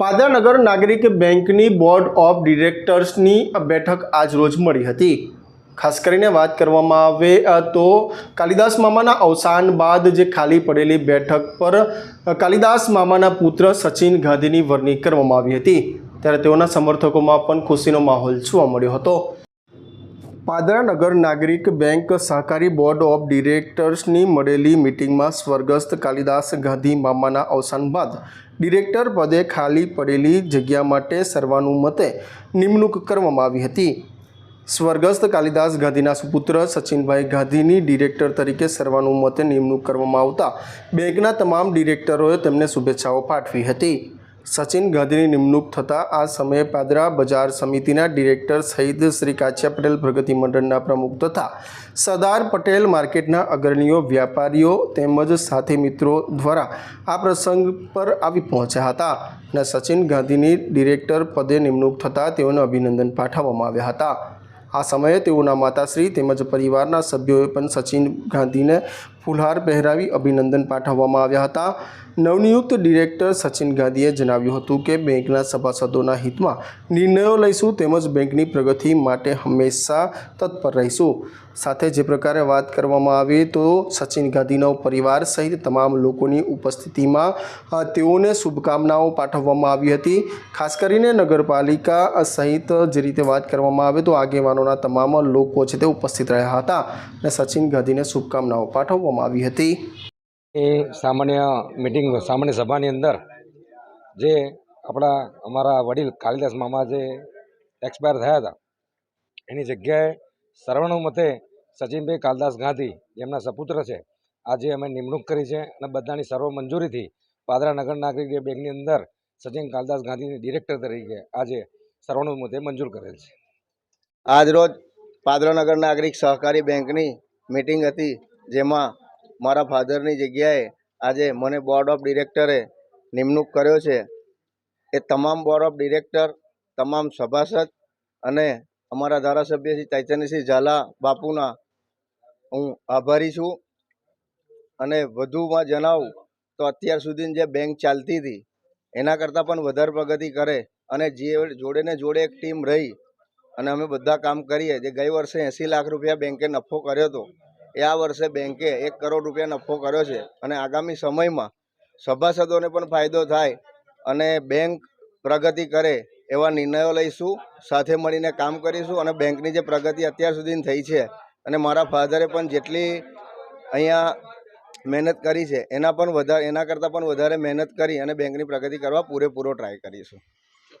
પાદરાનગર નાગરિક બેંકની board of ડિરેક્ટર્સની બેઠક આજ રોજ મળી હતી. ખાસ કરીને વાત કરવામાં આવે તો કાલિદાસ મામાના અવસાન બાદ જે ખાલી પડેલી બેઠક પર કાલિદાસ મામાના પુત્ર સચિન ગાંધીની વરણી કરવામાં આવી હતી. ત્યારે તેઓના સમર્થકોમાં પણ ખુશીનો માહોલ જોવા મળ્યો હતો. પાદરાનગર નાગરિક બેંક સહકારી બોર્ડ ઓફ ડિરેક્ટર્સની મળેલી મિટિંગમાં સ્વર્ગસ્થ કાલિદાસ ગાંધી મામાના અવસાન બાદ ડિરેક્ટર પદે ખાલી પડેલી જગ્યા માટે સર્વાનુમતે નિમણૂક કરવામાં આવી હતી. સ્વર્ગસ્થ કાલિદાસ ગાંધીના સુપુત્ર સચિનભાઈ ગાંધીની ડિરેક્ટર તરીકે સર્વાનુમતે નિમણૂક કરવામાં આવતા બેંકના તમામ ડિરેક્ટરોએ તેમને શુભેચ્છાઓ પાઠવી હતી. સચિન ગાંધીની નિમણૂક થતાં આ સમયે પાદરા બજાર સમિતિના ડિરેક્ટર સહિત શ્રી કાછિયા પટેલ પ્રગતિ મંડળના પ્રમુખ તથા સરદાર પટેલ માર્કેટના અગ્રણીઓ, વ્યાપારીઓ તેમજ સાથી મિત્રો દ્વારા આ પ્રસંગ પર આવી પહોંચ્યા હતા અને સચિન ગાંધીની ડિરેક્ટર પદે નિમણૂક થતાં તેઓને અભિનંદન પાઠવવામાં આવ્યા હતા. આ સમયે તેઓના માતાશ્રી તેમજ પરિવારના સભ્યોએ પણ સચિન ગાંધીને ફૂલહાર પહેરાવી અભિનંદન પાઠવવામાં આવ્યા હતા. નવનિયુક્ત ડિરેક્ટર સચિન ગાંધીએ જણાવ્યું હતું કે, બેંકના સભાસદોના હિતમાં નિર્ણયો લઈશું તેમજ બેંકની પ્રગતિ માટે હંમેશા તત્પર રહીશું. સાથે જે પ્રકારે વાત કરવામાં આવે તો સચિન ગાંધીનો પરિવાર સહિત તમામ લોકોની ઉપસ્થિતિમાં તેઓને શુભકામનાઓ પાઠવવામાં આવી હતી. ખાસ કરીને નગરપાલિકા સહિત જે રીતે વાત કરવામાં આવે તો આગેવાનોના તમામ લોકો છે તે ઉપસ્થિત રહ્યા હતા અને સચિન ગાંધીને શુભકામનાઓ પાઠવવામાં આવી હતી. એ સામાન્ય મિટિંગ સામાન્ય સભાની અંદર જે આપણા અમારા વડીલ કાલિદાસ મામા જે એક્સપાયર થયા હતા એની જગ્યાએ સર્વાનુમતે સચિનભાઈ કાલિદાસ ગાંધી જેમના સપુત્ર છે આજે અમે નિમણૂક કરી છે અને બધાની સર્વ મંજૂરીથી પાદરા નગર નાગરિક બેંકની અંદર સચિન કાલિદાસ ગાંધીની ડિરેક્ટર તરીકે આજે સર્વાનુમતે મંજૂર કરેલ છે. આજરોજ પાદરાનગર નાગરિક સહકારી બેંકની મિટિંગ હતી જેમાં મારા ફાધરની જગ્યાએ આજે મને બોર્ડ ઓફ ડિરેક્ટરે નિમણૂક કર્યો છે. એ તમામ બોર્ડ ઓફ ડિરેક્ટર તમામ સભાસદ અને અમારા ધારાસભ્ય શ્રી ચૈતન્યસિંહ ઝાલા બાપુના હું આભારી છું. અને વધુમાં જણાવું તો અત્યાર સુધીની જે બેંક ચાલતી હતી, એના કરતાં પણ વધારે પ્રગતિ કરે અને જે જોડે ને જોડે એક ટીમ રહી અને અમે બધા કામ કરીએ, જે ગઈ વર્ષે એંસી લાખ રૂપિયા બેંકે નફો કર્યો હતો. એ આ વર્ષે બેંકે એક કરોડ રૂપિયા નફો કર્યો છે અને આગામી સમયમાં સભાસદોને પણ ફાયદો થાય અને બેંક પ્રગતિ કરે એવા નિર્ણયો લઈશું, સાથે મળીને કામ કરીશું અને બેંકની જે પ્રગતિ અત્યાર સુધીની થઈ છે અને મારા ફાધરે પણ જેટલી અહીંયા મહેનત કરી છે, એના પણ વધારે, એના કરતાં પણ વધારે મહેનત કરી અને બેંકની પ્રગતિ કરવા પૂરેપૂરો ટ્રાય કરીશું.